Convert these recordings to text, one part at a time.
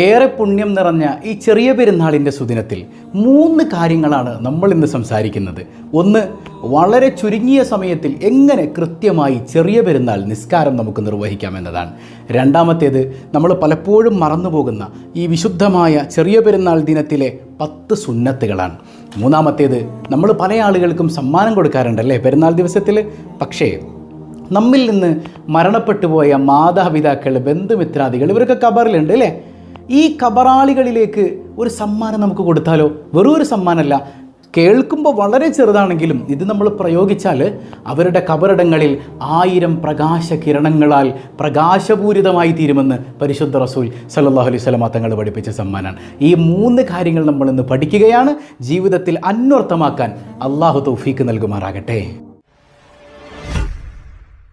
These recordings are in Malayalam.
ഏറെ പുണ്യം നിറഞ്ഞ ഈ ചെറിയ പെരുന്നാളിന്റെ സുദിനത്തിൽ മൂന്ന് കാര്യങ്ങളാണ് നമ്മൾ ഇന്ന് സംസാരിക്കുന്നത്. ഒന്ന് വളരെ ചുരുങ്ങിയ സമയത്തിൽ എങ്ങനെ കൃത്യമായി ചെറിയ പെരുന്നാൾ നിസ്കാരം നമുക്ക് നിർവഹിക്കാം എന്നതാണ്. രണ്ടാമത്തേത് നമ്മൾ പലപ്പോഴും മറന്നുപോകുന്ന ഈ വിശുദ്ധമായ ചെറിയ പെരുന്നാൾ ദിനത്തിലെ പത്ത് സുന്നത്തുകളാണ്. മൂന്നാമത്തേത് നമ്മൾ പല ആളുകൾക്കും സമ്മാനം കൊടുക്കാറുണ്ടല്ലേ പെരുന്നാൾ ദിവസത്തിൽ? പക്ഷേ നമ്മിൽ നിന്ന് മരണപ്പെട്ടു പോയ മാതാപിതാക്കൾ ബന്ധുമിത്രാദികൾ ഇവരൊക്കെ കബറിലുണ്ട് അല്ലേ? ഈ കബറാളികളിലേക്ക് ഒരു സമ്മാനം നമുക്ക് കൊടുത്താലോ? വെറും ഒരു സമ്മാനമല്ല. കേൾക്കുമ്പോൾ വളരെ ചെറുതാണെങ്കിലും ഇത് നമ്മൾ പ്രയോഗിച്ചാൽ അവരുടെ കബറിടങ്ങളിൽ ആയിരം പ്രകാശ കിരണങ്ങളാൽ പ്രകാശപൂരിതമായി തീരുമെന്ന് പരിശുദ്ധ റസൂൽ സല്ലല്ലാഹു അലൈഹി സ്വലമ തങ്ങൾ പഠിപ്പിച്ച സമ്മാനമാണ് ഈ മൂന്ന് കാര്യങ്ങൾ നമ്മൾ ഇന്ന് പഠിക്കുകയാണ്. ജീവിതത്തിൽ അന്വർത്ഥമാക്കാൻ അള്ളാഹു തൗഫീക്ക് നൽകുമാറാകട്ടെ.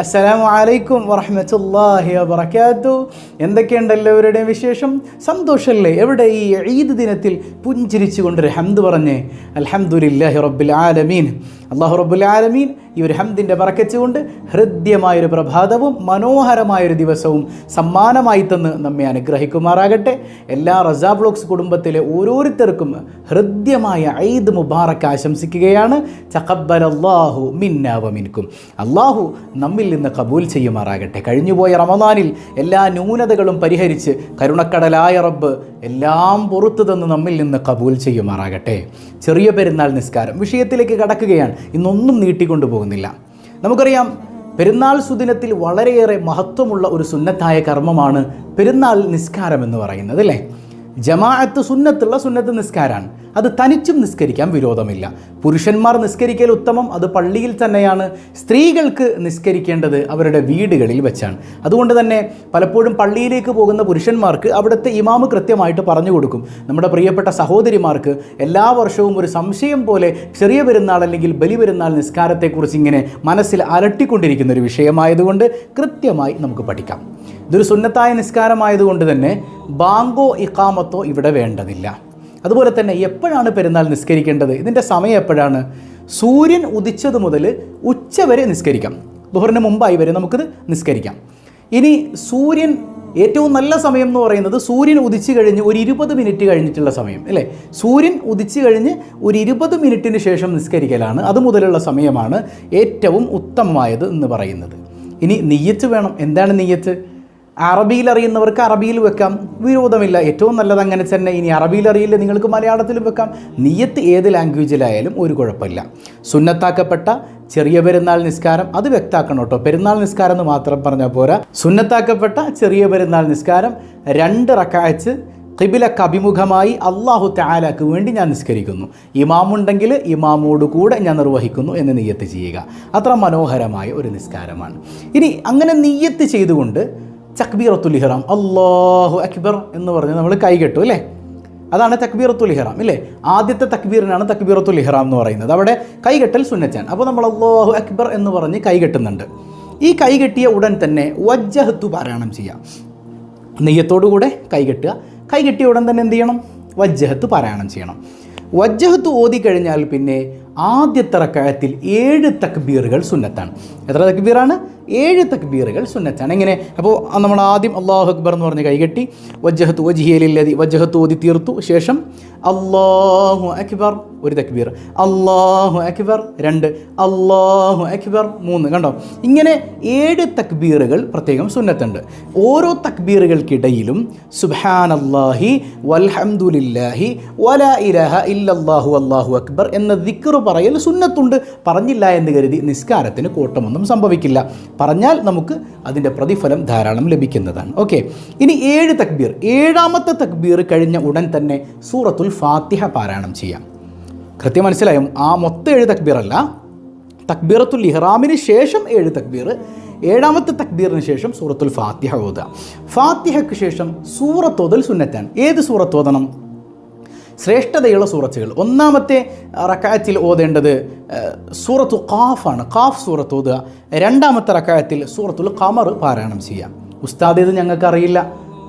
അസ്സലാമു അലൈക്കും വറഹമത്തല്ലാഹി വബർക്കാത്തു എന്തൊക്കെയുണ്ട് എല്ലാവരുടെയും വിശേഷം? സന്തോഷമല്ലേ എവിടെ ഈ ഈദ് ദിനത്തിൽ പുഞ്ചിരിച്ചുകൊണ്ടൊരു ഹംദ് പറഞ്ഞേ. അലഹമുല്ലാഹി റബ്ബിൽ ആലമീൻ. അള്ളാഹു റബ്ബുൽ ആലമീൻ ഈ ഒരു ഹംദിന്റെ പറക്കച്ചുകൊണ്ട് ഹൃദ്യമായൊരു പ്രഭാതവും മനോഹരമായൊരു ദിവസവും സമ്മാനമായി തന്ന് നമ്മെ അനുഗ്രഹിക്കുമാറാകട്ടെ. എല്ലാ റസാ ബ്ലോക്സ് കുടുംബത്തിലെ ഓരോരുത്തർക്കും ഹൃദ്യമായ ഐദ് മുബാറക്ക് ആശംസിക്കുകയാണ്. ചക്കബൽ അള്ളാഹു മിന്നാവമിൻക്കും അള്ളാഹു നമ്മിൽ നിന്ന് കബൂൽ ചെയ്യുമാറാകട്ടെ. കഴിഞ്ഞുപോയ റമദാനിൽ എല്ലാ ന്യൂനതകളും പരിഹരിച്ച് കരുണക്കടലായ റബ്ബ് എല്ലാം പുറത്തു തന്ന് നമ്മിൽ നിന്ന് കബൂൽ ചെയ്യുമാറാകട്ടെ. ചെറിയ പെരുന്നാൾ നിസ്കാരം വിഷയത്തിലേക്ക് കടക്കുകയാണ്. ഇന്നൊന്നും നീട്ടിക്കൊണ്ടു പോകുന്നില്ല. നമുക്കറിയാം പെരുന്നാൾ സുദിനത്തിൽ വളരെയേറെ മഹത്വമുള്ള ഒരു സുന്നത്തായ കർമ്മമാണ് പെരുന്നാൾ നിസ്കാരം എന്ന് പറയുന്നത് അല്ലേ? ജമാഅത്ത് സുന്നത്തുള്ള സുന്നത്ത് നിസ്കാരമാണ് അത് തനിച്ചും നിസ്കരിക്കാൻ വിരോധമില്ല. പുരുഷന്മാർ നിസ്കരിക്കൽ ഉത്തമം അത് പള്ളിയിൽ തന്നെയാണ്. സ്ത്രീകൾക്ക് നിസ്കരിക്കേണ്ടത് അവരുടെ വീടുകളിൽ വെച്ചാണ്. അതുകൊണ്ട് തന്നെ പലപ്പോഴും പള്ളിയിലേക്ക് പോകുന്ന പുരുഷന്മാർക്ക് അവിടുത്തെ ഇമാമ് കൃത്യമായിട്ട് പറഞ്ഞു കൊടുക്കും. നമ്മുടെ പ്രിയപ്പെട്ട സഹോദരിമാർക്ക് എല്ലാ വർഷവും ഒരു സംശയം പോലെ ചെറിയ പെരുന്നാൾ അല്ലെങ്കിൽ ബലി പെരുന്നാൾ നിസ്കാരത്തെക്കുറിച്ച് ഇങ്ങനെ മനസ്സിൽ അലട്ടിക്കൊണ്ടിരിക്കുന്ന ഒരു വിഷയമായതുകൊണ്ട് കൃത്യമായി നമുക്ക് പഠിക്കാം. ഇതൊരു സുന്നത്തായ നിസ്കാരമായതുകൊണ്ട് തന്നെ ബാങ്കോ ഇക്കാമത്തോ ഇവിടെ വേണ്ടതില്ല. അതുപോലെ തന്നെ എപ്പോഴാണ് പെരുന്നാൾ നിസ്കരിക്കേണ്ടത്? ഇതിന്റെ സമയം എപ്പോഴാണ്? സൂര്യൻ ഉദിച്ചത് മുതൽ ഉച്ച വരെ നിസ്കരിക്കാം. ദുഹറിന് മുമ്പായി വരെ നമുക്കിത് നിസ്കരിക്കാം. ഇനി സൂര്യൻ ഏറ്റവും നല്ല സമയം എന്ന് പറയുന്നത് സൂര്യൻ ഉദിച്ചു കഴിഞ്ഞ് ഒരു ഇരുപത് മിനിറ്റ് കഴിഞ്ഞിട്ടുള്ള സമയം അല്ലേ? സൂര്യൻ ഉദിച്ചു കഴിഞ്ഞ് ഒരു ഇരുപത് മിനിറ്റിന് ശേഷം നിസ്കരിക്കലാണ്. അതുമുതലുള്ള സമയമാണ് ഏറ്റവും ഉത്തമമായത് എന്ന് പറയുന്നത്. ഇനി നെയ്യത്ത് വേണം. എന്താണ് നെയ്യത്ത്? അറബിയിൽ അറിയുന്നവർക്ക് അറബിയിൽ വെക്കാം. വിരോധമില്ല. ഏറ്റവും നല്ലത് അങ്ങനെ തന്നെ. ഇനി അറബിയിൽ അറിയില്ല നിങ്ങൾക്ക് മലയാളത്തിലും വെക്കാം. നിയത്ത് ഏത് ലാംഗ്വേജിലായാലും ഒരു കുഴപ്പമില്ല. സുന്നത്താക്കപ്പെട്ട ചെറിയ പെരുന്നാൾ നിസ്കാരം അത് വ്യക്താക്കണം കേട്ടോ. പെരുന്നാൾ നിസ്കാരം എന്ന് മാത്രം പറഞ്ഞാൽ പോരാ. സുന്നത്താക്കപ്പെട്ട ചെറിയ പെരുന്നാൾ നിസ്കാരം രണ്ട് റക്കായച്ച് കിബിലക്ക് അഭിമുഖമായി അള്ളാഹു താലാക്ക് വേണ്ടി ഞാൻ നിസ്കരിക്കുന്നു. ഇമാമുണ്ടെങ്കിൽ ഇമാമോട് കൂടെ ഞാൻ നിർവഹിക്കുന്നു എന്ന് നീയത്ത് ചെയ്യുക. അത്ര മനോഹരമായ ഒരു നിസ്കാരമാണ്. ഇനി അങ്ങനെ നീയത്ത് ചെയ്തുകൊണ്ട് തക്ബീറത്തുൽ ഇഹ്റാം. അള്ളാഹു അക്ബർ എന്ന് പറഞ്ഞ് നമ്മൾ കൈകെട്ടു അല്ലേ? അതാണ് തക്ബീറത്തുൽ ഇഹ്റാം ഇല്ലേ? ആദ്യത്തെ തക്ബീറിനാണ് തക്ബീറത്തുൽ ഇഹ്റാം എന്ന് പറയുന്നത്. അവിടെ കൈകെട്ടൽ സുന്നച്ചാൻ അപ്പോൾ നമ്മൾ അള്ളാഹു അക്ബർ എന്ന് പറഞ്ഞ് കൈകെട്ടുന്നുണ്ട് ഈ കൈകെട്ടിയ ഉടൻ തന്നെ വജ്ജഹത്തു പാരായണം ചെയ്യാം. നെയ്യത്തോടുകൂടെ കൈകെട്ടുക കൈകെട്ടിയ ഉടൻ തന്നെ എന്ത് ചെയ്യണം? വജ്ജഹത്ത് പാരായണം ചെയ്യണം. വജ്ജഹത്ത് ഓതിക്കഴിഞ്ഞാൽ പിന്നെ ആദ്യത്തെ റക്കായത്തിൽ ഏഴ് തക്ബീറുകൾ സുന്നത്താണ്. എത്ര തക്ബീറാണ്? ഏഴ് തക്ബീറുകൾ സുന്നത്താണ്. എങ്ങനെ? അപ്പോൾ നമ്മൾ ആദ്യം അള്ളാഹു അക്ബർ എന്ന് പറഞ്ഞ് കൈകെട്ടി വജ്ജഹത്ത് വജിഹിയലില്ലതി വജ്ജഹത്ത് ഓതി തീർത്തു ശേഷം അള്ളാഹു അക്ബർ. ഒരു തക്ബീർ. അള്ളാഹു അക്ബർ രണ്ട്. അള്ളാഹു അക്ബർ മൂന്ന്. കണ്ടോ? ഇങ്ങനെ ഏഴ് തക്ബീറുകൾ പ്രത്യേകം സുന്നത്തുണ്ട്. ഓരോ തക്ബീറുകൾക്കിടയിലും അള്ളാഹി വൽഹംദുലില്ലാഹി വല ഇലഹ ഇല്ലല്ലാഹു അള്ളാഹു അക്ബർ എന്ന ദിക്കർ പറയൽ സുന്നത്തുണ്ട്. പറഞ്ഞില്ല എന്ന് കരുതി നിസ്കാരത്തിന് കോട്ടമൊന്നും സംഭവിക്കില്ല. പറഞ്ഞാൽ നമുക്ക് അതിന്റെ പ്രതിഫലം ധാരാളം ലഭിക്കുന്നതാണ്. ഓക്കെ. ഇനി ഏഴ് തക്ബീർ. ഏഴാമത്തെ തക്ബീർ കഴിഞ്ഞ ഉടൻ തന്നെ സൂറത്തുൽ ഫാത്തിഹ പാരായണം ചെയ്യാം. കൃത്യം മനസ്സിലായും. ആ മൊത്തം ഏഴ് തക്ബീറല്ല. തക്ബീറത്തുൽ ഇഹ്റാമിന് ശേഷം ഏഴ് തക്ബീർ. ഏഴാമത്തെ തക്ബീറിന് ശേഷം സൂറത്തുൽ ഫാത്തിഹ ഓതുക. ഫാത്തിഹയ്ക്ക് ശേഷം സൂറത്തോതൽ സുന്നത്താണ്. ഏത് സൂറത്തോതണം ശ്രേഷ്ഠതയുള്ള സൂറത്തുകൾ. ഒന്നാമത്തെ റക്കായത്തിൽ ഓതേണ്ടത് സൂറത്തു ഖാഫാണ് ഖാഫ് സൂറത്ത് ഓതുക. രണ്ടാമത്തെ റക്കായത്തിൽ സൂറത്തുൽ ഖമർ പാരായണം ചെയ്യുക. ഉസ്താദ് ഇത് ഞങ്ങൾക്ക് അറിയില്ല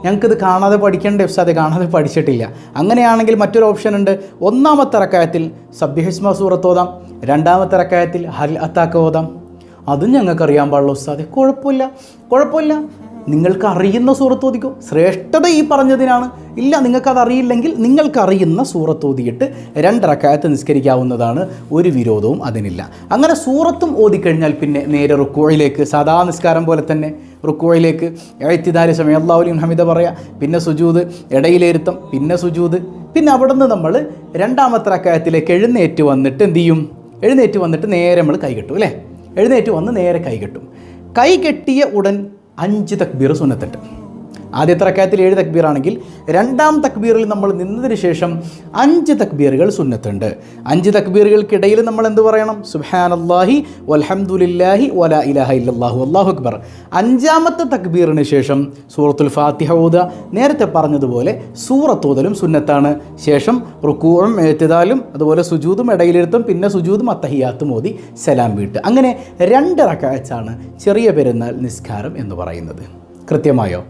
ഞങ്ങൾക്കിത് കാണാതെ പഠിക്കേണ്ട അത് കാണാതെ പഠിച്ചിട്ടില്ല. അങ്ങനെയാണെങ്കിൽ മറ്റൊരു ഓപ്ഷൻ ഉണ്ട്. ഒന്നാമത്തെ റക്കായത്തിൽ സബ്യഹിസ്മ സൂറത്ത് ഓതാം. രണ്ടാമത്തെ റക്കായത്തിൽ ഹൽ അത്താക്ക ഓതാം. അതും ഞങ്ങൾക്കറിയാൻ പാടില്ല ഉസ്താദെ. കുഴപ്പമില്ല. കുഴപ്പമില്ല. നിങ്ങൾക്ക് അറിയുന്ന സൂറത്ത് ഓതിക്കോ. ശ്രേഷ്ഠത ഈ പറഞ്ഞതിനാണ്. ഇല്ല നിങ്ങൾക്കത് അറിയില്ലെങ്കിൽ നിങ്ങൾക്കറിയുന്ന സൂറത്ത് ഓതിയിട്ട് രണ്ടറക്കായത്ത് നിസ്കരിക്കാവുന്നതാണ്. ഒരു വിരോധവും അതിനില്ല. അങ്ങനെ സൂറത്തും ഓതിക്കഴിഞ്ഞാൽ പിന്നെ നേരെ റുക്കോയിലേക്ക് സാധാ നിസ്കാരം പോലെ തന്നെ റുക്കോയിലേക്ക് എഴുത്തിദാരി സമയം അള്ളാഹുലിം ഹമിദ പറയാം പിന്നെ സുജൂത് ഇടയിലേരുത്തം പിന്നെ സുജൂത് പിന്നെ അവിടെ നിന്ന് നമ്മൾ രണ്ടാമത്തെ റക്കായത്തിലേക്ക് എഴുന്നേറ്റ് വന്നിട്ട് എന്ത് ചെയ്യും? എഴുന്നേറ്റ് വന്നിട്ട് നേരെ നമ്മൾ കൈകെട്ടും അല്ലേ? എഴുന്നേറ്റ് വന്ന് നേരെ കൈകെട്ടും കൈ കെട്ടിയ ഉടൻ അഞ്ച് തക്ബീർ സുന്നത്തുണ്ട്. ആദ്യത്തെ റക്കായത്തിൽ ഏഴ് തക്ബീറാണെങ്കിൽ രണ്ടാം തക്ബീറിൽ നമ്മൾ നിന്നതിന് ശേഷം അഞ്ച് തക്ബീറുകൾ സുന്നത്തുണ്ട്. അഞ്ച് തക്ബീറുകൾക്കിടയിൽ നമ്മൾ എന്ത് പറയണം? സുഹാനല്ലാഹി വൽഹംദുലില്ലാഹി വല ഇലാഹ ഇല്ലാഹു അള്ളാഹു അക്ബർ. അഞ്ചാമത്തെ തക്ബീറിന് ശേഷം സൂറത്തുൽ ഫാത്തിഹ ഊത നേരത്തെ പറഞ്ഞതുപോലെ സൂറത്തോതലും സുന്നത്താണ്. ശേഷം റുക്കൂറും എഴുത്തിതാലും അതുപോലെ സുജൂതും ഇടയിലെടുത്തും പിന്നെ സുജൂതും അത്തഹിയാത്തും ഓതി സലാം വീട്ട് അങ്ങനെ രണ്ട് റക്കായച്ചാണ് ചെറിയ പെരുന്നാൾ നിസ്കാരം എന്ന് പറയുന്നത്. കൃത്യമായോ?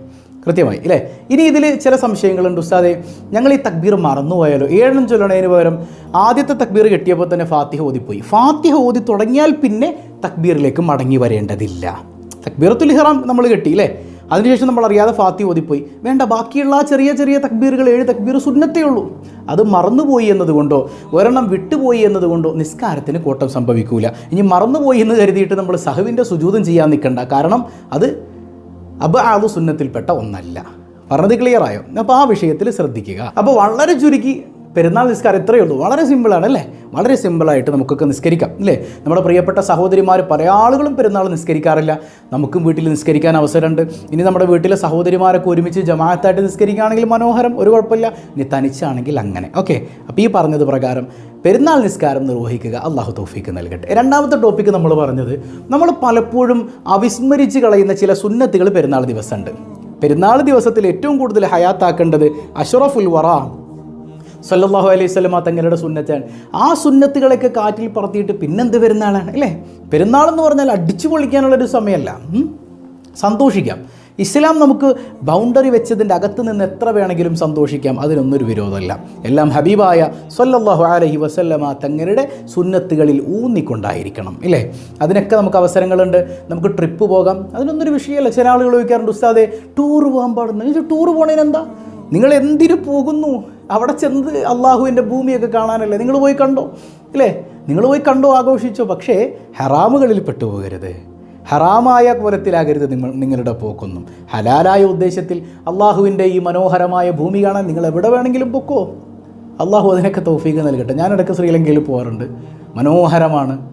കൃത്യമായി ഇല്ലേ ഇനി ഇതിൽ ചില സംശയങ്ങളുണ്ട്. ഉസ്താദെ ഞങ്ങൾ ഈ തക്ബീർ മറന്നുപോയാലോ? ഏഴെണ്ണം ചൊല്ലണതിന് പകരം ആദ്യത്തെ തക്ബീർ കിട്ടിയപ്പോൾ തന്നെ ഫാത്തിഹ ഓതിപ്പോയി. ഫാത്തിഹ ഓതി തുടങ്ങിയാൽ പിന്നെ തക്ബീറിലേക്ക് മടങ്ങി വരേണ്ടതില്ല. തക്ബീറത്തുൽ ഹിറാം നമ്മൾ കെട്ടി അല്ലേ? അതിനുശേഷം നമ്മൾ അറിയാതെ ഫാത്തി ഓതിപ്പോയി. വേണ്ട ബാക്കിയുള്ള ആ ചെറിയ ചെറിയ തക്ബീറുകൾ ഏഴ് തക്ബീർ സുന്നത്തേ ഉള്ളൂ. അത് മറന്നുപോയി എന്നതുകൊണ്ടോ ഒരെണ്ണം വിട്ടുപോയി എന്നതുകൊണ്ടോ നിസ്കാരത്തിന് കോട്ടം സംഭവിക്കൂല. ഇനി മറന്നുപോയി എന്ന് കരുതിയിട്ട് നമ്മൾ സഹവിന്റെ സുജൂതം ചെയ്യാൻ നിൽക്കണ്ട. കാരണം അത് അബ് ആദു സുന്നത്തിൽപ്പെട്ട ഒന്നല്ല. പറഞ്ഞത് ക്ലിയറായോ അപ്പോൾ ആ വിഷയത്തിൽ ശ്രദ്ധിക്കുക. അപ്പോൾ വളരെ ചുരുക്കി പെരുന്നാൾ നിസ്കാരം ഇത്രയേ ഉള്ളൂ. വളരെ സിമ്പിളാണ് അല്ലേ? വളരെ സിമ്പിളായിട്ട് നമുക്കൊക്കെ നിസ്കരിക്കാം അല്ലേ? നമ്മുടെ പ്രിയപ്പെട്ട സഹോദരിമാർ പല ആളുകളും പെരുന്നാൾ നിസ്കരിക്കാറില്ല. നമുക്കും വീട്ടിൽ നിസ്കരിക്കാൻ അവസരമുണ്ട്. ഇനി നമ്മുടെ വീട്ടിലെ സഹോദരിമാരൊക്കെ ഒരുമിച്ച് ജമാഅത്തായിട്ട് നിസ്കരിക്കുകയാണെങ്കിൽ മനോഹരം ഒരു കുഴപ്പമില്ല. ഇനി തനിച്ചാണെങ്കിൽ അങ്ങനെ. ഓക്കെ അപ്പോൾ ഈ പറഞ്ഞത് പ്രകാരം പെരുന്നാൾ നിസ്കാരം നിർവഹിക്കുക അള്ളാഹു തോഫിക്ക് നൽകട്ടെ. രണ്ടാമത്തെ ടോപ്പിക്ക് നമ്മൾ പറഞ്ഞത് നമ്മൾ പലപ്പോഴും അവിസ്മരിച്ച് കളയുന്ന ചില സുന്നത്തുകൾ പെരുന്നാൾ ദിവസമുണ്ട്. പെരുന്നാൾ ദിവസത്തിൽ ഏറ്റവും കൂടുതൽ ഹയാത്താക്കേണ്ടത് അഷറഫുൽ വറ സല്ലല്ലാഹു അലൈഹി സ്വലമ തങ്ങളുടെ സുന്നത്താണ്. ആ സുന്നത്തുകളൊക്കെ കാറ്റിൽ പറത്തിയിട്ട് പിന്നെന്ത് പെരുന്നാളാണ് അല്ലേ? പെരുന്നാൾ എന്ന് പറഞ്ഞാൽ അടിച്ചു പൊളിക്കാനുള്ളൊരു സമയമല്ല. സന്തോഷിക്കാം. ഇസ്ലാം നമുക്ക് ബൗണ്ടറി വെച്ചതിന്റെ അകത്ത് നിന്ന് എത്ര വേണമെങ്കിലും സന്തോഷിക്കാം അതിനൊന്നൊരു വിരോധമല്ല. എല്ലാം ഹബീബായ സൊല്ലാഹു അലഹി വസല്ലമ തങ്ങളുടെ സുന്നത്തുകളിൽ ഊന്നിക്കൊണ്ടായിരിക്കണം ഇല്ലേ? അതിനൊക്കെ നമുക്ക് അവസരങ്ങളുണ്ട്. നമുക്ക് ട്രിപ്പ് പോകാം. അതിനൊന്നൊരു വിഷയമല്ല. ചില ആളുകൾ ചോദിക്കാറുണ്ട് ഉസ്താദെ ടൂർ പോകാൻ പാടുന്നു ടൂർ പോണതിന് എന്താ നിങ്ങൾ എന്തിനു പോകുന്നു? അവിടെ ചെന്ന് അള്ളാഹുവിന്റെ ഭൂമിയൊക്കെ കാണാനല്ലേ? നിങ്ങൾ പോയി കണ്ടോ? ഇല്ലേ? നിങ്ങൾ പോയി കണ്ടോ ആഘോഷിച്ചോ? പക്ഷേ ഹറാമുകളിൽ പെട്ടുപോകരുത്. ഹറാമായ കോലത്തിലാകരുത് നിങ്ങൾ നിങ്ങളുടെ പോക്കൊന്നും. ഹലാലായ ഉദ്ദേശത്തിൽ അള്ളാഹുവിന്റെ ഈ മനോഹരമായ ഭൂമി കാണാൻ നിങ്ങൾ എവിടെ വേണമെങ്കിലും പൊക്കോ? അള്ളാഹു അതിനൊക്കെ തൗഫീക്ക് നൽകട്ടെ. ഞാനിടയ്ക്ക് ശ്രീലങ്കയിൽ പോകാറുണ്ട് മനോഹരമാണ്.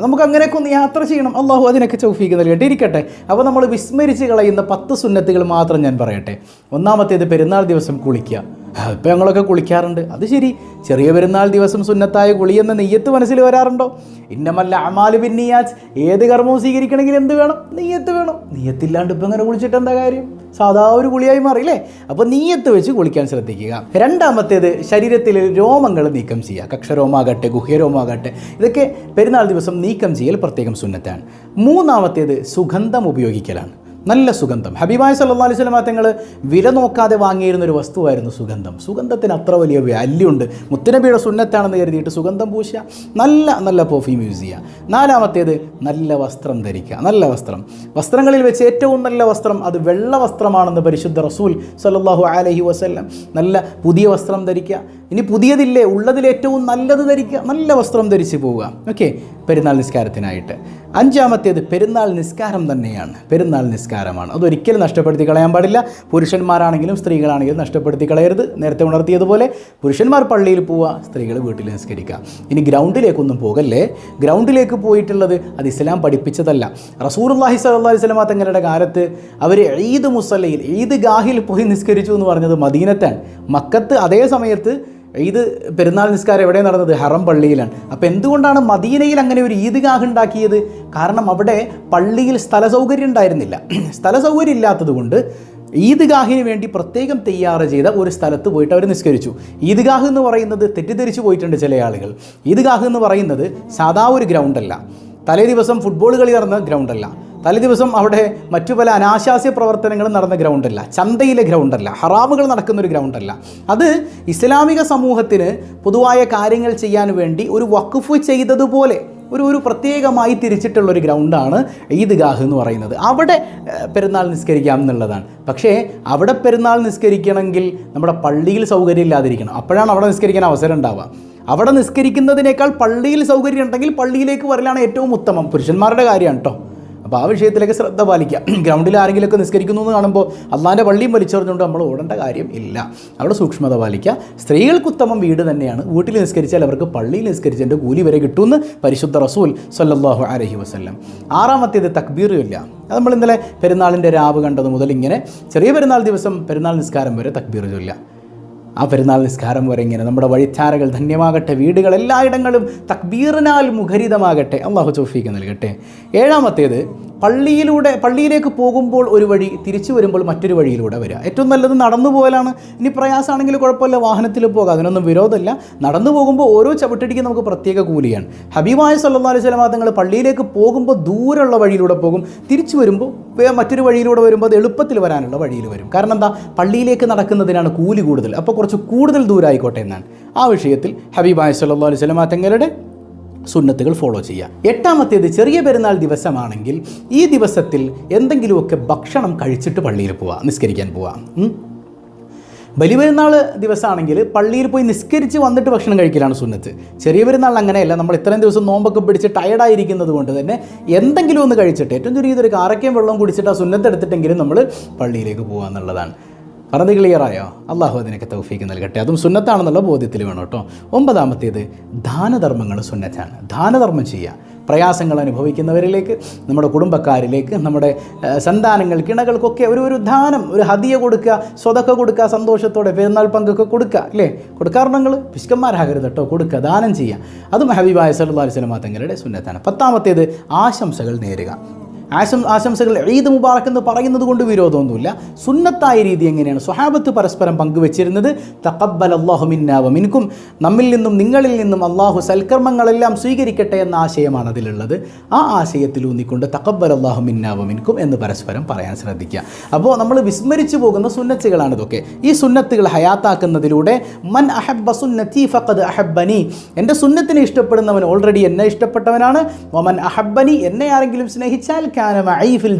നമുക്ക് അങ്ങനെയൊക്കെ ഒന്ന് യാത്ര ചെയ്യണം. അള്ളാഹു അതിനൊക്കെ ചൗഫീക്ക് നൽകട്ടെ. ഇരിക്കട്ടെ. അപ്പോൾ നമ്മൾ വിസ്മരിച്ച് കളയുന്ന പത്ത് സുന്നത്തുകൾ മാത്രം ഞാൻ പറയട്ടെ. ഒന്നാമത്തേത് പെരുന്നാൾ ദിവസം കുളിക്കുക. ഇപ്പം ഞങ്ങളൊക്കെ കുളിക്കാറുണ്ട്. അത് ശരി. ചെറിയ പെരുന്നാൾ ദിവസം സുന്നത്തായ കുളി എന്ന നെയ്യത്ത് മനസ്സിൽ വരാറുണ്ടോ? ഇന്നമല്ല അമാൽ പിന്നിയാച്ച് ഏത് കർമ്മവും സ്വീകരിക്കണമെങ്കിൽ എന്ത് വേണം? നെയ്യത്ത് വേണം. നെയ്യത്തില്ലാണ്ട് ഇപ്പം അങ്ങനെ കുളിച്ചിട്ട് എന്താ കാര്യം? സാധാ ഒരു കുളിയായി മാറി മാറിയില്ലേ അപ്പോൾ നീയത്ത് വെച്ച് കുളിക്കാൻ ശ്രദ്ധിക്കുക. രണ്ടാമത്തേത് ശരീരത്തിലെ രോമങ്ങൾ നീക്കം ചെയ്യുക. കക്ഷരോമാകട്ടെ ഗുഹ്യരോമാകട്ടെ ഇതൊക്കെ പെരുന്നാൾ ദിവസം നീക്കം ചെയ്യൽ പ്രത്യേകം സുന്നത്താണ്. മൂന്നാമത്തേത് സുഗന്ധം ഉപയോഗിക്കലാണ്. നല്ല സുഗന്ധം. ഹബീബായ് സല്ലാ അലൈഹി സ്വലമ തങ്ങൾ വില നോക്കാതെ വാങ്ങിയിരുന്ന ഒരു വസ്തുവായിരുന്നു സുഗന്ധം. സുഗന്ധത്തിന് അത്ര വലിയ വാല്യൂ ഉണ്ട്. മുത്തനബിയുടെ സുന്നത്താണെന്ന് കരുതിയിട്ട് സുഗന്ധം പൂശുക നല്ല നല്ല പെർഫ്യൂം യൂസ് ചെയ്യുക നാലാമത്തേത് നല്ല വസ്ത്രം ധരിക്കുക നല്ല വസ്ത്രം. വസ്ത്രങ്ങളിൽ വെച്ച് ഏറ്റവും നല്ല വസ്ത്രം അത് വെള്ള വസ്ത്രമാണെന്ന് പരിശുദ്ധ റസൂൽ സല്ലാഹു അലഹി വസല്ലം നല്ല പുതിയ വസ്ത്രം ധരിക്കുക ഇനി പുതിയതില്ലേ? ഉള്ളതിൽ ഏറ്റവും നല്ലത് ധരിക്കുക. നല്ല വസ്ത്രം ധരിച്ച് പോവുക. ഓക്കെ? പെരുന്നാൾ നിസ്കാരത്തിനായിട്ട്. അഞ്ചാമത്തേത് പെരുന്നാൾ നിസ്കാരം തന്നെയാണ്. പെരുന്നാൾ നിസ്കാരമാണ്. അതൊരിക്കലും നഷ്ടപ്പെടുത്തി കളയാൻ പാടില്ല. പുരുഷന്മാരാണെങ്കിലും സ്ത്രീകളാണെങ്കിലും നഷ്ടപ്പെടുത്തി കളയരുത്. നേരത്തെ ഉണർത്തിയതുപോലെ പുരുഷന്മാർ പള്ളിയിൽ പോവുക സ്ത്രീകൾ വീട്ടിൽ നിസ്കരിക്കുക. ഇനി ഗ്രൗണ്ടിലേക്കൊന്നും പോകല്ലേ? ഗ്രൗണ്ടിലേക്ക് പോയിട്ടുള്ളത് അത് ഇസ്ലാം പഠിപ്പിച്ചതല്ല. റസൂർല്ലാഹി സല്ലാ വസ്ലമ തങ്ങളുടെ കാലത്ത് അവർ ഈദ് മുസല്ലയിൽ ഈദ് ഗാഹിൽ പോയി നിസ്കരിച്ചു എന്ന് പറഞ്ഞത് മദീനത്താണ്. മക്കത്ത് അതേ സമയത്ത് ഈദ് പെരുന്നാൾ നിസ്കാരം എവിടെ നടന്നത്? ഹറം പള്ളിയിലാണ്. അപ്പോൾ എന്തുകൊണ്ടാണ് മദീനയിൽ അങ്ങനെ ഒരു ഈദ്ഗാഹ് ഉണ്ടാക്കിയത്? കാരണം അവിടെ പള്ളിയിൽ സ്ഥല സൗകര്യം ഉണ്ടായിരുന്നില്ല. സ്ഥല സൗകര്യം ഇല്ലാത്തത് കൊണ്ട് ഈദ്ഗാഹിന് വേണ്ടി പ്രത്യേകം തയ്യാറ് ചെയ്ത ഒരു സ്ഥലത്ത് പോയിട്ട് അവർ നിസ്കരിച്ചു. ഈദ്ഗാഹ് എന്ന് പറയുന്നത് തെറ്റിദ്ധരിച്ചു പോയിട്ടുണ്ട് ചില ആളുകൾ. ഈദ്ഗാഹ് എന്ന് പറയുന്നത് സാധാ ഒരു ഗ്രൗണ്ടല്ല തലേ ദിവസം ഫുട്ബോൾ കളി നടന്ന ഗ്രൗണ്ടല്ല തലേ ദിവസം അവിടെ മറ്റു പല അനാശാസ്യ പ്രവർത്തനങ്ങളും നടന്ന ഗ്രൗണ്ടല്ല ചന്തയിലെ ഗ്രൗണ്ടല്ല ഹറാമുകൾ നടക്കുന്ന ഒരു ഗ്രൗണ്ടല്ല അത് ഇസ്ലാമിക സമൂഹത്തിന് പൊതുവായ കാര്യങ്ങൾ ചെയ്യാൻ വേണ്ടി ഒരു വഖഫ് ചെയ്തതുപോലെ ഒരു ഒരു പ്രത്യേകമായി തിരിച്ചിട്ടുള്ള ഒരു ഗ്രൗണ്ടാണ് ഈദ്ഗാഹ് എന്ന് പറയുന്നത്. അവിടെ പെരുന്നാൾ നിസ്കരിക്കാം എന്നുള്ളതാണ്. പക്ഷേ അവിടെ പെരുന്നാൾ നിസ്കരിക്കണമെങ്കിൽ നമ്മുടെ പള്ളിയിൽ സൗകര്യം ഇല്ലാതിരിക്കണം. അപ്പോഴാണ് അവിടെ നിസ്കരിക്കാൻ അവസരം ഉണ്ടാവുക. അവിടെ നിസ്കരിക്കുന്നതിനേക്കാൾ പള്ളിയിൽ സൗകര്യം ഉണ്ടെങ്കിൽ പള്ളിയിലേക്ക് വരലാണ് ഏറ്റവും ഉത്തമം. പുരുഷന്മാരുടെ കാര്യമാണ് കേട്ടോ അപ്പോൾ ആ വിഷയത്തിലേക്ക് ശ്രദ്ധ പാലിക്കുക. ഗ്രൗണ്ടിൽ ആരെങ്കിലുമൊക്കെ നിസ്കരിക്കുന്നു എന്ന് കാണുമ്പോൾ അള്ളാന്റെ പള്ളിയും വലിച്ചെറിഞ്ഞുകൊണ്ട് നമ്മൾ ഓടേണ്ട കാര്യം ഇല്ല. അവിടെ സൂക്ഷ്മത പാലിക്കുക. സ്ത്രീകൾക്ക് ഉത്തമം വീട് തന്നെയാണ്. വീട്ടിൽ നിസ്കരിച്ചാൽ അവർക്ക് പള്ളിയിൽ നിസ്കരിച്ചതിന്റെ കൂലി വരെ കിട്ടുമെന്ന് പരിശുദ്ധ റസൂൽ സല്ലാഹു അലഹി വസ്ല്ലം. ആറാമത്തേത് തക്ബീറും ഇല്ല നമ്മൾ ഇന്നലെ പെരുന്നാളിന്റെ രാവ് കണ്ടത് മുതൽ ഇങ്ങനെ ചെറിയ പെരുന്നാൾ ദിവസം പെരുന്നാൾ നിസ്കാരം വരെ തക്ബീർ ചൊല്ല ആ പെരുന്നാൾ നിസ്കാരം വരെ ഇങ്ങനെ നമ്മുടെ വഴിച്ചാരകൾ ധന്യമാകട്ടെ വീടുകൾ എല്ലായിടങ്ങളും തക്ബീറിനാൽ മുഖരിതമാകട്ടെ. അള്ളാഹു ചോഫീക്ക് നൽകട്ടെ. ഏഴാമത്തേത് പള്ളിയിലൂടെ പള്ളിയിലേക്ക് പോകുമ്പോൾ ഒരു വഴി തിരിച്ചു വരുമ്പോൾ മറ്റൊരു വഴിയിലൂടെ വരിക. ഏറ്റവും നല്ലത് നടന്നു പോകലാണ് ഇനി പ്രയാസമാണെങ്കിൽ കുഴപ്പമില്ല വാഹനത്തിൽ പോകാം. അതിനൊന്നും വിരോധമില്ല. നടന്നു പോകുമ്പോൾ ഓരോ ചവിട്ടടിക്കും നമുക്ക് പ്രത്യേക കൂലിയാണ്. ഹബീബായ സല്ലല്ലാഹു അലൈഹി വസല്ലം തങ്ങൾ പള്ളിയിലേക്ക് പോകുമ്പോൾ ദൂരമുള്ള വഴിയിലൂടെ പോകും. തിരിച്ചു വരുമ്പോൾ മറ്റൊരു വഴിയിലൂടെ വരുമ്പോൾ അത് എളുപ്പത്തിൽ വരാനുള്ള വഴിയിൽ വരും. കാരണം എന്താ? പള്ളിയിലേക്ക് നടക്കുന്നതിനാണ് കൂലി കൂടുതൽ. അപ്പോൾ കുറച്ച് കൂടുതൽ ദൂരമായിക്കോട്ടെ എന്നാണ്. ആ വിഷയത്തിൽ ഹബീബായ സല്ലാ അലൈഹി വസല്ലം തങ്ങളുടെ സുന്നത്തുകൾ ഫോളോ ചെയ്യുക. എട്ടാമത്തേത് ചെറിയ പെരുന്നാൾ ദിവസമാണെങ്കിൽ ഈ ദിവസത്തിൽ എന്തെങ്കിലുമൊക്കെ ഭക്ഷണം കഴിച്ചിട്ട് പള്ളിയിൽ പോവുക നിസ്കരിക്കാൻ പോവുക. ബലിപെരുന്നാൾ ദിവസമാണെങ്കിൽ പള്ളിയിൽ പോയി നിസ്കരിച്ച് വന്നിട്ട് ഭക്ഷണം കഴിക്കലാണ് സുന്നത്ത്. ചെറിയ പെരുന്നാൾ അങ്ങനെയല്ല നമ്മൾ ഇത്രയും ദിവസം നോമ്പൊക്കെ പിടിച്ച് ടയർഡായിരിക്കുന്നത് കൊണ്ട് തന്നെ എന്തെങ്കിലും ഒന്ന് കഴിച്ചിട്ട് ഏറ്റവും ചെറിയതൊരു കാറക്കയും വെള്ളം കുടിച്ചിട്ട് ആ സുന്നത്ത് എടുത്തിട്ടെങ്കിലും നമ്മൾ പള്ളിയിലേക്ക് പോകുക എന്നുള്ളതാണ്. പറഞ്ഞത് ക്ലിയറായോ? അള്ളാഹു അതിനൊക്കെ തൗഫീക്ക് നൽകട്ടെ. അതും സുന്നത്താണെന്നുള്ള ബോധ്യത്തിൽ വേണം കേട്ടോ. ഒമ്പതാമത്തേത് ദാനധർമ്മങ്ങൾ സുന്നത്താണ്. ദാനധർമ്മം ചെയ്യുക. പ്രയാസങ്ങൾ അനുഭവിക്കുന്നവരിലേക്ക് നമ്മുടെ കുടുംബക്കാരിലേക്ക് നമ്മുടെ സന്താനങ്ങൾ കിണകൾക്കൊക്കെ ഒരു ഒരു ദാനം ഒരു ഹദിയ കൊടുക്കുക സ്വതൊക്കെ കൊടുക്കുക സന്തോഷത്തോടെ പെരുന്നാൾ പങ്കൊക്കെ കൊടുക്കുക അല്ലേ? കൊടുക്കാറുണ്ടെങ്കിൽ പിശുക്കന്മാരാകരുത് കേട്ടോ. കൊടുക്കുക ദാനം ചെയ്യുക. അതും ഹബീബായ സല്ലല്ലാഹു അലൈഹി തങ്ങളുടെ സുന്നത്താണ്. പത്താമത്തേത് ആശംസകൾ നേരുക. ആശം ആശംസകൾ ഈദ് മുബാറക്ക് എന്ന് പറയുന്നത് കൊണ്ട് വിരോധമൊന്നുമില്ല. സുന്നത്തായ രീതി എങ്ങനെയാണ്? സ്വഹാബത്ത് പരസ്പരം പങ്കുവെച്ചിരുന്നത് തക്കബൽ അള്ളാഹു മിന്നാവ മിൻകും നമ്മിൽ നിന്നും നിങ്ങളിൽ നിന്നും അള്ളാഹു സൽക്കർമ്മങ്ങളെല്ലാം സ്വീകരിക്കട്ടെ എന്ന ആശയമാണ് അതിലുള്ളത്. ആ ആശയത്തിൽ ഊന്നിക്കൊണ്ട് തക്കബൽ അള്ളാഹു മിന്നാവ എന്ന് പരസ്പരം പറയാൻ ശ്രദ്ധിക്കുക. അപ്പോൾ നമ്മൾ വിസ്മരിച്ചു പോകുന്ന സുന്നത്തുകളാണ് ഇതൊക്കെ. ഈ സുന്നത്തുകൾ ഹയാത്താക്കുന്നതിലൂടെ മൻ അഹബ്ബ സുന്നത്തി ഫഖദ് അഹബ്ബനി എന്റെ സുന്നത്തിനെ ഇഷ്ടപ്പെടുന്നവൻ ഓൾറെഡി എന്നെ ഇഷ്ടപ്പെട്ടവനാണ് മൻ അഹബ്ബനി എന്നെ ആരെങ്കിലും സ്നേഹിച്ചാൽ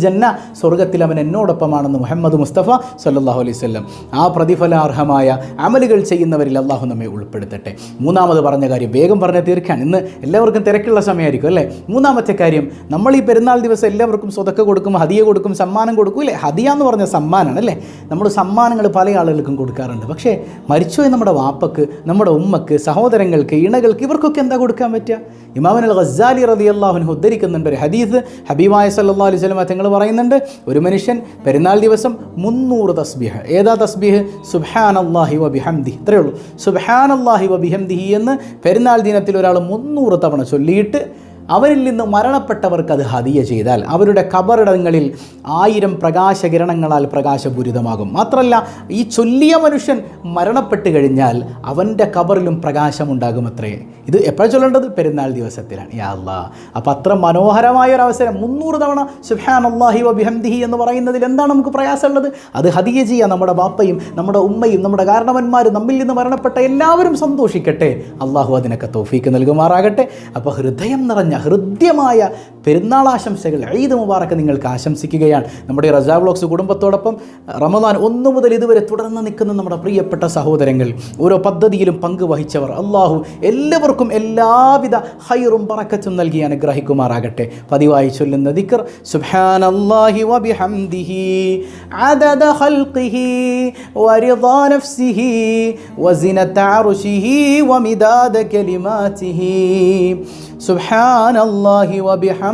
ജന്ന സ്വർഗത്തിൽ അവൻ എന്നോടൊപ്പമാണെന്ന് മുഹമ്മദ് മുസ്തഫ സല്ലാഹു അലൈഹി വസല്ലം. ആ പ്രതിഫലാർഹമായ അമലുകൾ ചെയ്യുന്നവരിൽ അള്ളാഹു നമ്മെ ഉൾപ്പെടുത്തട്ടെ. മൂന്നാമത് പറഞ്ഞ കാര്യം വേഗം പറഞ്ഞ തീർക്കാൻ. ഇന്ന് എല്ലാവർക്കും തിരക്കുള്ള സമയമായിരിക്കും അല്ലേ? മൂന്നാമത്തെ കാര്യം നമ്മൾ ഈ പെരുന്നാൾ ദിവസം എല്ലാവർക്കും സ്വതക്ക കൊടുക്കും ഹദിയ കൊടുക്കും സമ്മാനം കൊടുക്കും അല്ലേ ഹദിയ എന്ന് പറഞ്ഞ സമ്മാനമാണ് അല്ലേ? നമ്മൾ സമ്മാനങ്ങൾ പല ആളുകൾക്കും കൊടുക്കാറുണ്ട്. പക്ഷേ മരിച്ചുപോയ നമ്മുടെ വാപ്പക്ക് നമ്മുടെ ഉമ്മക്ക് സഹോദരങ്ങൾക്ക് ഇണകൾക്ക് ഇവർക്കൊക്കെ എന്താ കൊടുക്കാൻ പറ്റുക? ഇമാമൻ അൽ ഖസാലി റതി അള്ളാഹുൻ ഉദ്ധരിക്കുന്നുണ്ട് ഒരു ഹദീസ്. ഹബീബായ അലൈഹി സ്വലം തങ്ങൾ പറയുന്നുണ്ട് ഒരു മനുഷ്യൻ പെരുന്നാൾ ദിവസം മുന്നൂറ് തസ്ബിഹ് ഏതാ തസ്ബിഹ്? സുബാൻ അള്ളാഹി വബിഹംദി ബിഹംദി ഇത്രയേ ഉള്ളൂ. സുബാൻ അള്ളാഹി വബിഹംദി എന്ന് പെരുന്നാൾ ദിനത്തിൽ ഒരാൾ മുന്നൂറ് തവണ ചൊല്ലിയിട്ട് അവരിൽ നിന്ന് മരണപ്പെട്ടവർക്ക് അത് ഹതിയ ചെയ്താൽ അവരുടെ കബറിടങ്ങളിൽ ആയിരം പ്രകാശകിരണങ്ങളാൽ പ്രകാശപൂരിതമാകും. മാത്രമല്ല ഈ ചൊല്ലിയ മനുഷ്യൻ മരണപ്പെട്ട് കഴിഞ്ഞാൽ അവന്റെ കബറിലും പ്രകാശമുണ്ടാകും അത്രേ ഇത് എപ്പോഴാണ് ചൊല്ലേണ്ടത്? പെരുന്നാൾ ദിവസത്തിലാണ്. യാ അല്ലാ അപ്പം അത്ര മനോഹരമായ ഒരു അവസരം. മുന്നൂറ് തവണ സുഹാൻ അള്ളാഹി വ എന്ന് പറയുന്നതിൽ എന്താണ് നമുക്ക് പ്രയാസമുള്ളത്? അത് ഹതിയ ചെയ്യുക നമ്മുടെ ബാപ്പയും നമ്മുടെ ഉമ്മയും നമ്മുടെ കാരണവന്മാരും നമ്മിൽ നിന്ന് മരണപ്പെട്ട എല്ലാവരും സന്തോഷിക്കട്ടെ. അള്ളാഹു അതിനൊക്കെ തോഫീക്ക് നൽകുമാറാകട്ടെ. അപ്പോൾ ഹൃദയം നിറഞ്ഞ ഹൃദ്യമായ പെരുന്നാൾ ആശംസകൾ ഈദ് മുബാറക്ക് നിങ്ങൾക്ക് ആശംസിക്കുകയാണ് നമ്മുടെ ഈ റജാ വ്ളോഗ്സ് കുടുംബത്തോടൊപ്പം റമദാൻ ഒന്നു മുതൽ ഇതുവരെ തുടർന്ന് നിൽക്കുന്ന നമ്മുടെ പ്രിയപ്പെട്ട സഹോദരങ്ങൾ ഓരോ പദ്ധതിയിലും പങ്കുവഹിച്ചവർ അള്ളാഹു എല്ലാവർക്കും എല്ലാവിധ ഹൈറും പറക്കത്തും നൽകി അനുഗ്രഹിക്കുമാറാകട്ടെ പതിവായി ചൊല്ലുന്ന ദിക്കർ സുബ്ഹാനല്ലാഹി വബിഹംദിഹി عدد خلقه ورضا نفسه وزنة عرشه ومداد كلماته سبحان الله وبحمده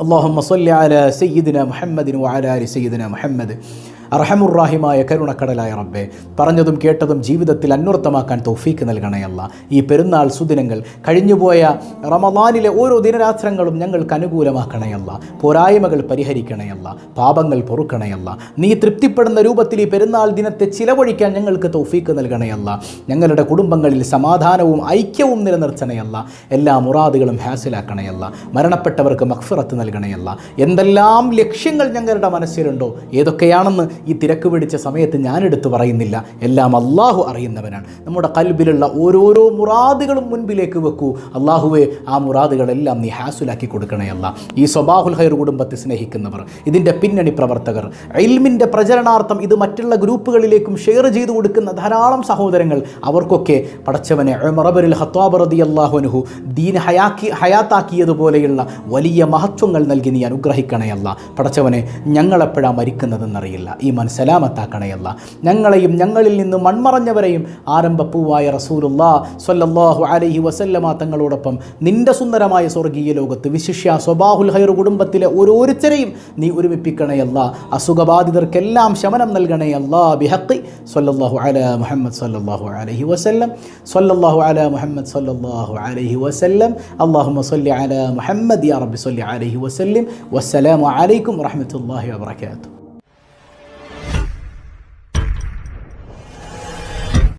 اللهم صل على سيدنا محمد وعلى آل سيدنا محمد. അർഹമുറാഹിമായ കരുണക്കടലായ റബ്ബെ പറഞ്ഞതും കേട്ടതും ജീവിതത്തിൽ അന്വർത്ഥമാക്കാൻ തൗഫീക്ക് നൽകണയല്ല ഈ പെരുന്നാൾ സുദിനങ്ങൾ കഴിഞ്ഞുപോയ റമദാനിലെ ഓരോ ദിനരാത്രങ്ങളും ഞങ്ങൾക്ക് അനുകൂലമാക്കണയല്ല പോരായ്മകൾ പരിഹരിക്കണയല്ല പാപങ്ങൾ പൊറുക്കണയല്ല നീ തൃപ്തിപ്പെടുന്ന രൂപത്തിൽ ഈ പെരുന്നാൾ ദിനത്തെ ചിലവഴിക്കാൻ ഞങ്ങൾക്ക് തൗഫീക്ക് നൽകണയല്ല ഞങ്ങളുടെ കുടുംബങ്ങളിൽ സമാധാനവും ഐക്യവും നിലനിർത്തണയല്ല എല്ലാ മുറാദുകളും ഹാസിലാക്കണയല്ല മരണപ്പെട്ടവർക്ക് മഖ്ഫിറത്ത് നൽകണയല്ല എന്തെല്ലാം ലക്ഷ്യങ്ങൾ ഞങ്ങളുടെ മനസ്സിലുണ്ടോ? ഏതൊക്കെയാണെന്ന് ഈ തിരക്ക് പിടിച്ച സമയത്ത് ഞാനെടുത്ത് പറയുന്നില്ല. എല്ലാം അള്ളാഹു അറിയുന്നവനാണ്. നമ്മുടെ കൽബിലുള്ള ഓരോരോ മുറാദുകളും മുൻപിലേക്ക് വെക്കൂ. അള്ളാഹുവെ ആ മുറാദുകളെല്ലാം നീ ഹാസുലാക്കി കൊടുക്കണയല്ല ഈ സ്വബാഹുൽ ഹൈർ കുടുംബത്തെ സ്നേഹിക്കുന്നവർ ഇതിന്റെ പിന്നണി പ്രവർത്തകർ ഇൽമിന്റെ പ്രചരണാർത്ഥം ഇത് മറ്റുള്ള ഗ്രൂപ്പുകളിലേക്കും ഷെയർ ചെയ്തു കൊടുക്കുന്ന ധാരാളം സഹോദരങ്ങൾ അവർക്കൊക്കെ പടച്ചവനെ മറബരിൽ ഹത്വാബറതി അള്ളാഹുനുഹു ദീൻ ഹയാക്കി ഹയാത്താക്കിയതുപോലെയുള്ള വലിയ മഹത്വങ്ങൾ നൽകി നീ അനുഗ്രഹിക്കണേ അല്ല. പടച്ചവനെ ഞങ്ങളെപ്പോഴാണ് മരിക്കുന്നതെന്നറിയില്ല. ഈ മനസ്സലാമത്താക്കണയല്ല ഞങ്ങളെയും ഞങ്ങളിൽ നിന്ന് മൺമറഞ്ഞവരെയും ആരംഭപ്പൂവായ റസൂലുല്ലാ സ്വല്ലാഹു അലൈഹി വസല്ലമ തങ്ങളോടൊപ്പം നിന്റെ സുന്ദരമായ സ്വർഗീയ ലോകത്ത് വിശിഷ്യ സ്വബാഹുൽ ഹൈർ കുടുംബത്തിലെ ഓരോരുത്തരെയും നീ ഒരുമിപ്പിക്കണയല്ല അസുഖബാധിതർക്കെല്ലാം ശമനം നൽകണയല്ല ബിഹക്കി സ്വല്ലാഹു അല മുഹമ്മദ് സല്ലാഹു അലൈഹി വസല്ലം. സ്വല്ലാഹു അല മുഹമ്മദ് സല്ലാഹു അലൈഹി വസല്ലം. അള്ളാഹുമ്മ സല്ലി അല മുഹമ്മദ് യാ റബ്ബി സല്ലി അലൈഹി വസല്ലം. വസ്സലാമു അലൈക്കും വറഹ്മത്തുള്ളാഹി